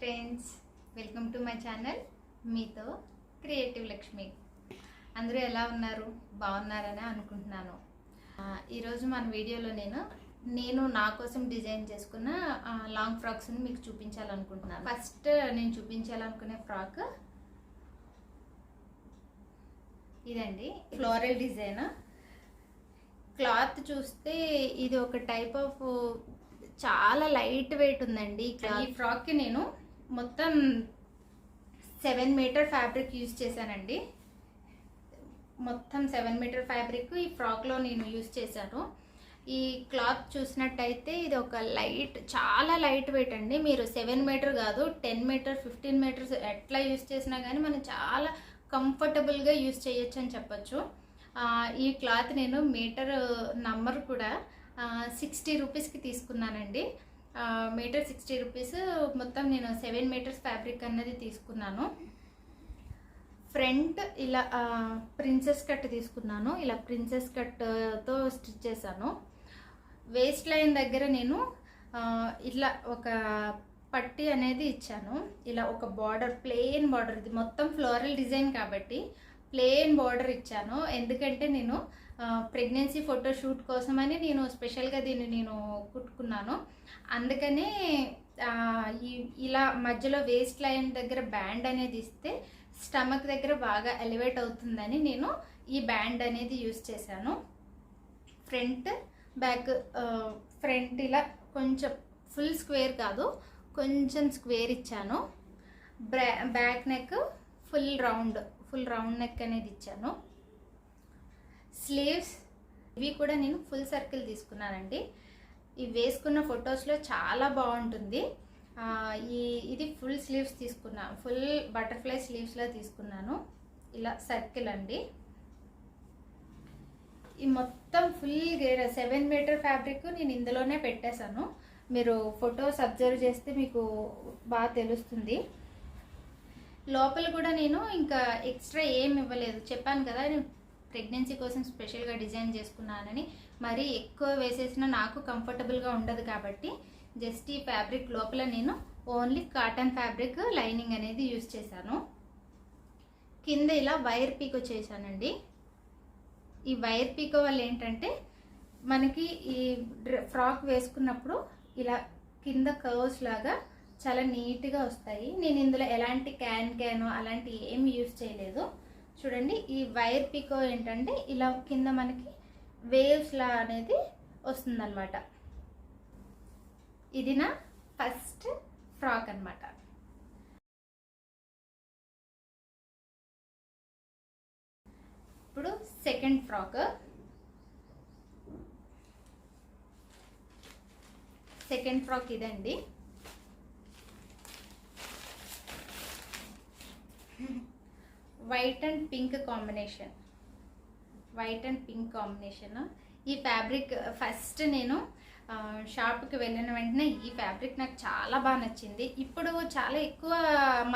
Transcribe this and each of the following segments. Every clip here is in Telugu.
Friends welcome to my channel మీతో క్రియేటివ్ లక్ష్మి అందరూ ఎలా ఉన్నారు? బాగున్నారని అనుకుంటున్నాను. ఈరోజు మన వీడియోలో నేను నేను నా కోసం డిజైన్ చేసుకున్న లాంగ్ ఫ్రాక్స్ని మీకు చూపించాలనుకుంటున్నాను. ఫస్ట్ నేను చూపించాలనుకునే ఫ్రాక్ ఇదండి. ఫ్లోరల్ డిజైన్ క్లాత్ చూస్తే ఇది ఒక టైప్ ఆఫ్ చాలా లైట్ వెయిట్ ఉందండి. ఈ ఫ్రాక్కి నేను మొత్తం సెవెన్ మీటర్ ఫ్యాబ్రిక్ యూజ్ చేశానండి. మొత్తం సెవెన్ మీటర్ ఫ్యాబ్రిక్ ఈ ఫ్రాక్లో నేను యూజ్ చేశాను. ఈ క్లాత్ చూసినట్టయితే ఇది ఒక లైట్ చాలా లైట్ వెయిట్ అండి. మీరు సెవెన్ మీటర్ కాదు టెన్ మీటర్ ఫిఫ్టీన్ మీటర్స్ ఎట్లా యూజ్ చేసినా కానీ మనం చాలా కంఫర్టబుల్గా యూజ్ చేయొచ్చు అని చెప్పొచ్చు. ఈ క్లాత్ నేను మీటర్ నంబర్ కూడా సిక్స్టీ రూపీస్కి తీసుకున్నానండి. Meter sixty rupees. మొత్తం నేను సెవెన్ మీటర్స్ ఫ్యాబ్రిక్ అన్నది తీసుకున్నాను. ఫ్రంట్ ఇలా ప్రిన్సెస్ కట్ తీసుకున్నాను. ఇలా ప్రిన్సెస్ కట్తో స్టిచ్ చేశాను. వేస్ట్ లైన్ దగ్గర నేను ఇట్లా ఒక పట్టి అనేది ఇచ్చాను. ఇలా ఒక బార్డర్ ప్లెయిన్ బార్డర్. ఇది మొత్తం ఫ్లోరల్ డిజైన్ కాబట్టి ప్లెయిన్ బార్డర్ ఇచ్చాను. ఎందుకంటే నేను ప్రెగ్నెన్సీ ఫోటో షూట్ కోసమని నేను స్పెషల్గా దీన్ని నేను కుట్టుకున్నాను. అందుకనే ఈ ఇలా మధ్యలో వేస్ట్ లైన్ దగ్గర బ్యాండ్ అనేది ఇస్తే స్టమక్ దగ్గర బాగా ఎలివేట్ అవుతుందని నేను ఈ బ్యాండ్ అనేది యూస్ చేశాను. ఫ్రంట్ బ్యాక్ ఫ్రంట్ ఇలా కొంచెం ఫుల్ స్క్వేర్ కాదు కొంచెం స్క్వేర్ ఇచ్చాను. బ్రా back neck full round full round neck అనేది ఇచ్చాను. స్లీవ్స్ ఇవి కూడా నేను ఫుల్ సర్కిల్ తీసుకున్నానండి. ఇవి వేసుకున్న ఫొటోస్లో చాలా బాగుంటుంది. ఈ ఇది ఫుల్ స్లీవ్స్ తీసుకున్నా ఫుల్ బటర్ఫ్లై స్లీవ్స్లో తీసుకున్నాను. ఇలా సర్కిల్ అండి. ఈ మొత్తం ఫుల్ గేర సెవెన్ మీటర్ ఫ్యాబ్రిక్ నేను ఇందులోనే పెట్టేశాను. మీరు ఫొటోస్ అబ్జర్వ్ చేస్తే మీకు బాగా తెలుస్తుంది. లోపల కూడా నేను ఇంకా ఎక్స్ట్రా ఏం ఇవ్వలేదు. చెప్పాను కదా నేను ప్రెగ్నెన్సీ కోసం స్పెషల్గా డిజైన్ చేసుకున్నానని. మరీ ఎక్కువ వేసేసినా నాకు కంఫర్టబుల్గా ఉండదు కాబట్టి జస్ట్ ఈ ఫ్యాబ్రిక్ లోపల నేను ఓన్లీ కాటన్ ఫ్యాబ్రిక్ లైనింగ్ అనేది యూజ్ చేశాను. కింద ఇలా వైర్ పీకో చేశానండి ఈ వైర్ పీకో వల్ల ఏంటంటే మనకి ఈ ఫ్రాక్ వేసుకున్నప్పుడు ఇలా కింద కర్వ్స్ లాగా చాలా నీట్గా వస్తాయి. నేను ఇందులో ఎలాంటి క్యాన్ క్యాన్ అలాంటి ఏమి యూజ్ చేయలేదు. చూడండి ఈ వైర్ పీకో ఏంటంటే ఇలా కింద మనకి వేవ్స్లా అనేది అనేది వస్తుందన్నమాట. ఇది నా ఫస్ట్ ఫ్రాక్ అన్నమాట. ఇప్పుడు సెకండ్ ఫ్రాక్. సెకండ్ ఫ్రాక్ ఇదండి. White and pink combination white and pink combination ఈ ఫ్యాబ్రిక్ ఫస్ట్ నేను షాప్కి వెళ్ళిన వెంటనే ఈ ఫ్యాబ్రిక్ నాకు చాలా బాగా నచ్చింది. ఇప్పుడు చాలా ఎక్కువ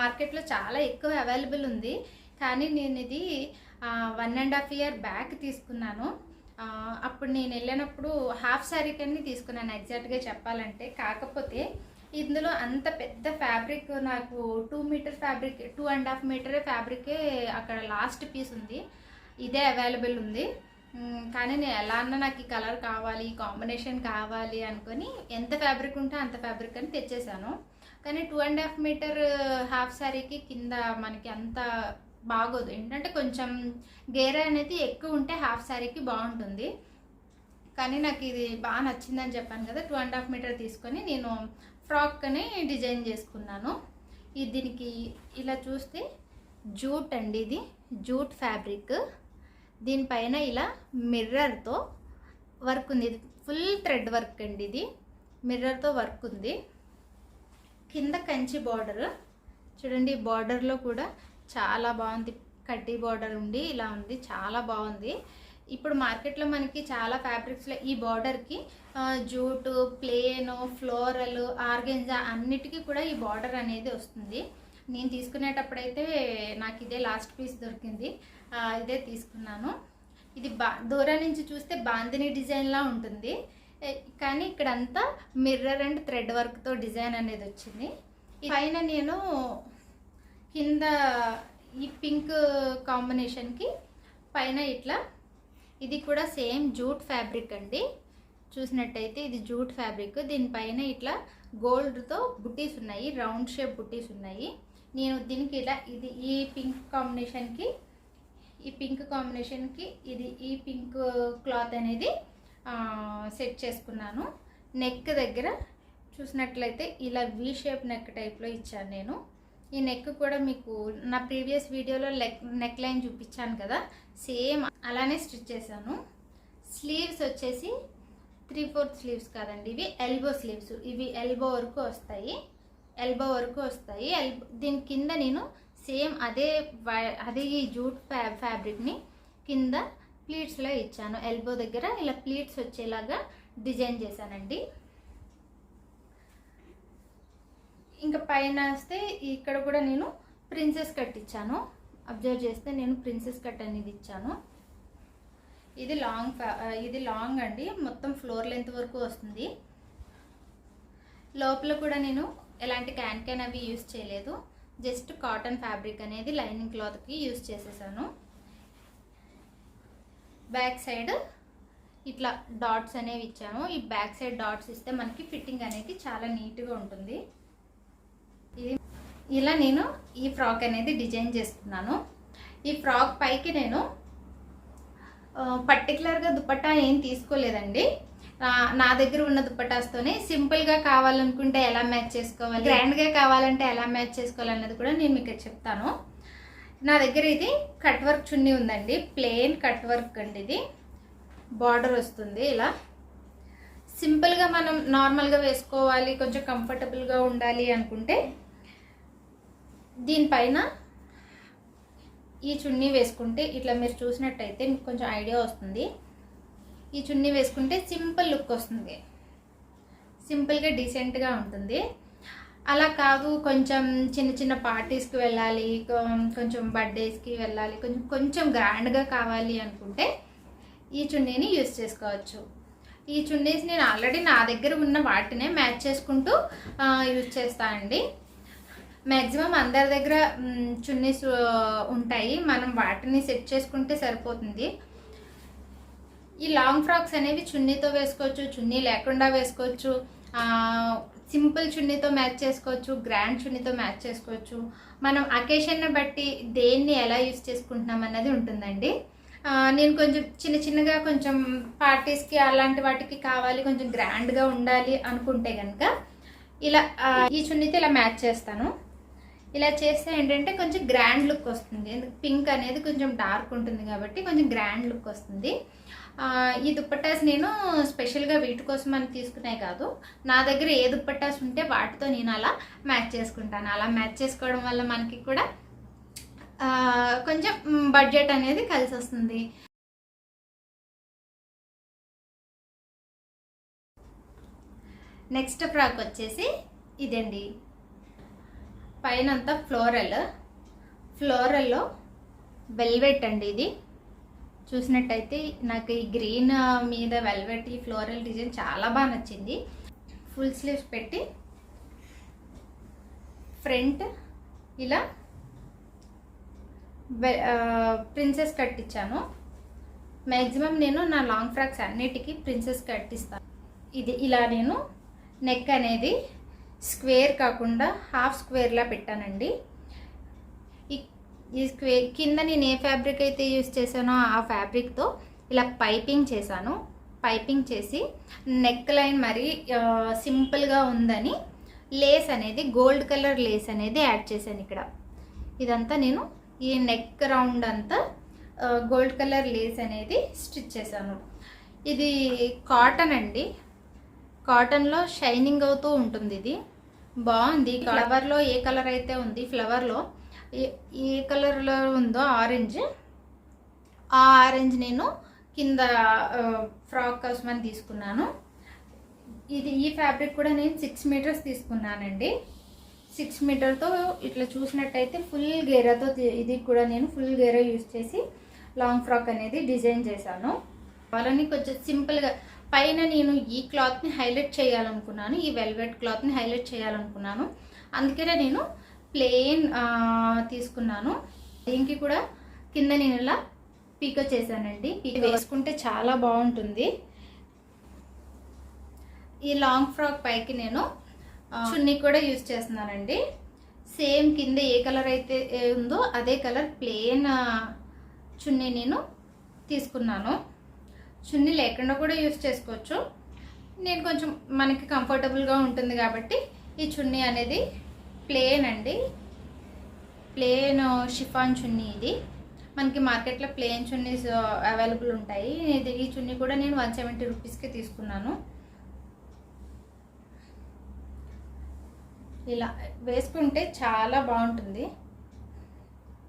మార్కెట్లో చాలా ఎక్కువ అవైలబుల్ ఉంది. కానీ నేను ఇది one and half year back తీసుకున్నాను. అప్పుడు నేను వెళ్ళినప్పుడు హాఫ్ శారీ కన్నీ తీసుకున్నాను ఎగ్జాక్ట్గా చెప్పాలంటే. కాకపోతే ఇందులో అంత పెద్ద ఫ్యాబ్రిక్ నాకు two meter fabric two and half meter ఫ్యాబ్రికే అక్కడ లాస్ట్ పీస్ ఉంది. ఇదే అవైలబుల్ ఉంది. కానీ నేను ఎలా అన్నా నాకు ఈ కలర్ కావాలి ఈ కాంబినేషన్ కావాలి అనుకొని ఎంత ఫ్యాబ్రిక్ ఉంటే అంత ఫ్యాబ్రిక్ అని తెచ్చేసాను. కానీ two and half meter half శారీకి కింద మనకి అంత బాగోదు. ఏంటంటే కొంచెం గేర అనేది ఎక్కువ ఉంటే హాఫ్ శారీకి బాగుంటుంది. కానీ నాకు ఇది బాగా నచ్చిందని చెప్పాను కదా టూ అండ్ హాఫ్ మీటర్ తీసుకొని నేను ఫ్రాక్ని డిజైన్ చేసుకున్నాను. ఇది దీనికి ఇలా చూస్తే జూట్ అండి ఇది. Jute fabric. దీనిపైన ఇలా మిర్రర్తో వర్క్ ఉంది. ఇది ఫుల్ థ్రెడ్ వర్క్ అండి ఇది. మిర్రర్తో వర్క్ ఉంది. కింద కంచి బార్డర్. చూడండి బార్డర్లో కూడా చాలా బాగుంది. కడ్డీ బార్డర్ ఉండి ఇలా ఉంది. చాలా బాగుంది. ఇప్పుడు మార్కెట్లో మనకి చాలా ఫ్యాబ్రిక్స్లో ఈ బార్డర్కి జూటు ప్లేను ఫ్లోరల్ ఆర్గెంజా అన్నిటికీ కూడా ఈ బార్డర్ అనేది వస్తుంది. నేను తీసుకునేటప్పుడైతే నాకు ఇదే లాస్ట్ పీస్ దొరికింది. ఇదే తీసుకున్నాను. ఇది బా దూరం నుంచి చూస్తే బాందిని డిజైన్లా ఉంటుంది. కానీ ఇక్కడంతా మిర్రర్ అండ్ థ్రెడ్ వర్క్తో డిజైన్ అనేది వచ్చింది. పైన నేను కింద ఈ పింక్ కాంబినేషన్కి పైన ఇట్లా ఇది కూడా సేమ్ జూట్ ఫ్యాబ్రిక్ అండి. చూసినట్టయితే ఇది జూట్ ఫ్యాబ్రిక్. దీనిపైన ఇట్లా గోల్డ్తో బుట్టీస్ ఉన్నాయి రౌండ్ షేప్ బుట్టీస్ ఉన్నాయి. నేను దీనికి ఇలా ఇది ఈ పింక్ కాంబినేషన్కి ఈ పింక్ కాంబినేషన్కి ఇది ఈ పింక్ క్లాత్ అనేది సెట్ చేసుకున్నాను. నెక్ దగ్గర చూసినట్లయితే ఇలా వి షేప్ నెక్ టైప్లో ఇచ్చాను నేను. ఈ నెక్ కూడా మీకు నా ప్రీవియస్ వీడియోలో లెక్ నెక్ లైన్ చూపించాను కదా సేమ్ అలానే స్టిచ్ చేశాను. స్లీవ్స్ వచ్చేసి త్రీ ఫోర్త్ స్లీవ్స్ కాదండి ఇవి ఎల్బో స్లీవ్స్ ఇవి ఎల్బో వరకు వస్తాయి ఎల్బో వరకు వస్తాయి. ఎల్బో దీని కింద నేను సేమ్ అదే వై- అదే ఈ జూట్ ఫ్యా ఫ్యాబ్రిక్ని కింద ప్లీట్స్లో ఇచ్చాను. ఎల్బో దగ్గర ఇలా ప్లీట్స్ వచ్చేలాగా డిజైన్ చేశానండి. ఇంకా పైన వస్తే ఇక్కడ కూడా నేను ప్రిన్సెస్ కట్ ఇచ్చాను. అబ్జర్వ్ చేస్తే నేను ప్రిన్సెస్ కట్ అనేది ఇచ్చాను. ఇది లాంగ్ ఫ్యా- ఇది లాంగ్ అండి. మొత్తం ఫ్లోర్ లెంత్ వరకు వస్తుంది. లోపల కూడా నేను ఎలాంటి క్యాన్ క్యాన్ అవి యూస్ చేయలేదు. జస్ట్ కాటన్ ఫ్యాబ్రిక్ అనేది లైనింగ్ క్లాత్కి యూస్ చేసేసాను. బ్యాక్ సైడ్ ఇట్లా డాట్స్ అనేవి ఇచ్చాము. ఈ బ్యాక్ సైడ్ డాట్స్ ఇస్తే మనకి ఫిట్టింగ్ అనేది చాలా నీట్గా ఉంటుంది. ఇలా నేను ఈ ఫ్రాక్ అనేది డిజైన్ చేస్తున్నాను. ఈ ఫ్రాక్ పైకి నేను పర్టికులర్గా దుపట్టా ఏం తీసుకోలేదండి. నా దగ్గర ఉన్న దుపట్టాస్తోనే సింపుల్గా కావాలనుకుంటే ఎలా మ్యాచ్ చేసుకోవాలి గ్రాండ్గా కావాలంటే ఎలా మ్యాచ్ చేసుకోవాలి అన్నది కూడా నేను మీకు చెప్తాను. నా దగ్గర ఇది కట్ వర్క్ చున్నీ ఉందండి. ప్లెయిన్ కట్ వర్క్ అండి ఇది. బార్డర్ వస్తుంది ఇలా. సింపుల్గా మనం నార్మల్గా వేసుకోవాలి కొంచెం కంఫర్టబుల్గా ఉండాలి అనుకుంటే దీనిపైన ఈ చున్నీ వేసుకుంటే ఇట్లా మీరు చూసినట్టయితే మీకు కొంచెం ఐడియా వస్తుంది. ఈ చున్నీ వేసుకుంటే సింపుల్ లుక్ వస్తుంది. సింపుల్గా డీసెంట్గా ఉంటుంది. అలా కాదు కొంచెం చిన్న చిన్న పార్టీస్కి వెళ్ళాలి కొంచెం బర్త్డేస్కి వెళ్ళాలి కొంచెం కొంచెం గ్రాండ్గా కావాలి అనుకుంటే ఈ చున్నీని యూస్ చేసుకోవచ్చు. ఈ చున్నీస్ నేను ఆల్రెడీ నా దగ్గర ఉన్న వాటినే మ్యాచ్ చేసుకుంటూ యూజ్ చేస్తానండి మ్యాక్సిమం అందరి దగ్గర చున్నీస్ ఉంటాయి. మనం వాటిని సెట్ చేసుకుంటే సరిపోతుంది. ఈ లాంగ్ ఫ్రాక్స్ అనేవి చున్నీతో వేసుకోవచ్చు చున్నీ లేకుండా వేసుకోవచ్చు. సింపుల్ చున్నీతో మ్యాచ్ చేసుకోవచ్చు గ్రాండ్ చున్నీతో మ్యాచ్ చేసుకోవచ్చు. మనం అకేషన్ని బట్టి దేన్ని ఎలా యూస్ చేసుకుంటున్నాం అన్నది ఉంటుందండి. నేను కొంచెం చిన్న చిన్నగా కొంచెం పార్టీస్కి అలాంటి వాటికి కావాలి కొంచెం గ్రాండ్గా ఉండాలి అనుకుంటే కనుక ఇలా ఈ చున్నీతో ఇలా మ్యాచ్ చేస్తాను. ఇలా చేస్తే ఏంటంటే కొంచెం గ్రాండ్ లుక్ వస్తుంది. ఎందుకు? పింక్ అనేది కొంచెం డార్క్ ఉంటుంది కాబట్టి కొంచెం గ్రాండ్ లుక్ వస్తుంది. ఈ దుప్పటాస్ నేను స్పెషల్గా వీటి కోసం అని తీసుకునే కాదు. నా దగ్గర ఏ దుప్పటాస్ ఉంటే వాటితో నేను అలా మ్యాచ్ చేసుకుంటాను. అలా మ్యాచ్ చేసుకోవడం వల్ల మనకి కూడా కొంచెం బడ్జెట్ అనేది కలిసి వస్తుంది. నెక్స్ట్ ఫ్రాక్ వచ్చేసి ఇదండి. పైన అంతా ఫ్లోరల్. ఫ్లోరల్లో వెల్వెట్ అండి ఇది. చూసినట్టయితే నాకు ఈ గ్రీన్ మీద వెల్వెట్ ఈ ఫ్లోరల్ డిజైన్ చాలా బాగా నచ్చింది. ఫుల్ స్లీవ్స్ పెట్టి ఫ్రంట్ ఇలా ప్రిన్సెస్ కట్ ఇచ్చాను మ్యాక్సిమం నేను నా లాంగ్ ఫ్రాక్స్ అన్నిటికీ ప్రిన్సెస్ కట్ ఇస్తాను ఇది ఇలా నేను నెక్ అనేది స్క్వేర్ కాకుండా హాఫ్ స్క్వేర్లా పెట్టానండి. ఈ- స్క్వేర్ కింద నేను ఏ ఫ్యాబ్రిక్ అయితే యూస్ చేశానో ఆ ఫ్యాబ్రిక్తో ఇలా పైపింగ్ చేశాను. పైపింగ్ చేసి నెక్ లైన్ మరి సింపుల్గా ఉందని లేస్ అనేది గోల్డ్ కలర్ లేస్ అనేది యాడ్ చేశాను ఇక్కడ. ఇదంతా నేను ఈ నెక్ రౌండ్ అంతా గోల్డ్ కలర్ లేస్ అనేది స్టిచ్ చేశాను. ఇది కాటన్ అండి. కాటన్లో షైనింగ్ అవుతూ ఉంటుంది ఇది. బాగుంది. ఫ్లవర్లో ఏ కలర్ అయితే ఉంది ఫ్లవర్లో ఏ- కలర్లో ఉందో ఆరెంజ్ ఆ ఆరెంజ్ నేను కింద ఫ్రాక్ కోసం అని తీసుకున్నాను. ఇది ఈ ఫ్యాబ్రిక్ కూడా నేను సిక్స్ మీటర్స్ తీసుకున్నానండి. సిక్స్ మీటర్తో ఇట్లా చూసినట్టయితే ఫుల్ గేరాతో ఇది కూడా నేను ఫుల్ గేరా యూస్ చేసి లాంగ్ ఫ్రాక్ అనేది డిజైన్ చేశాను. వాళ్ళని కొంచెం సింపుల్గా పైన నేను ఈ క్లాత్ని హైలైట్ చేయాలనుకున్నాను ఈ వెల్వెట్ క్లాత్ని హైలైట్ చేయాలనుకున్నాను. అందుకనే నేను ప్లెయిన్ తీసుకున్నాను. దీనికి కూడా కింద నేను ఇలా పీకో చేశానండి. పీకో వేసుకుంటే చాలా బాగుంటుంది. ఈ లాంగ్ ఫ్రాక్ పైకి నేను చున్నీ కూడా యూజ్ చేస్తున్నానండి. సేమ్ కింద ఏ కలర్ అయితే ఉందో అదే కలర్ ప్లెయిన్ చున్నీ నేను తీసుకున్నాను. చున్నీ లేకుండా కూడా యూజ్ చేసుకోవచ్చు. నేను కొంచెం మనకి కంఫర్టబుల్గా ఉంటుంది కాబట్టి ఈ చున్నీ అనేది ప్లేన్ అండి. ప్లేన్ షిఫాన్ uh, చున్నీ ఇది. మనకి మార్కెట్లో ప్లేన్ చున్నీస్ uh, అవైలబుల్ ఉంటాయి. ఇది ఈ చున్నీ కూడా నేను వన్ సెవెంటీ రూపీస్కి తీసుకున్నాను. ఇలా వేసుకుంటే చాలా బాగుంటుంది.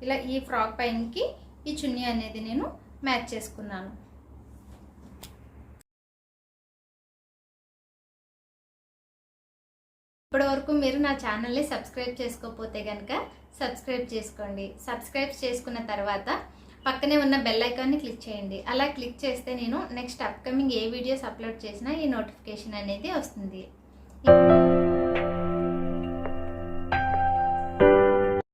ఇలా ఈ ఫ్రాక్ పైనకి ఈ చున్నీ అనేది నేను మ్యాచ్ చేసుకున్నాను. ఇప్పటివరకు మీరు నా ఛానల్ని సబ్స్క్రైబ్ చేసుకోకపోతే కనుక సబ్స్క్రైబ్ చేసుకోండి. సబ్స్క్రైబ్ చేసుకున్న తర్వాత పక్కనే ఉన్న బెల్ ఐకాన్ని క్లిక్ చేయండి. అలా క్లిక్ చేస్తే నేను నెక్స్ట్ అప్కమింగ్ ఏ వీడియోస్ అప్లోడ్ చేసినా ఈ నోటిఫికేషన్ అనేది వస్తుంది.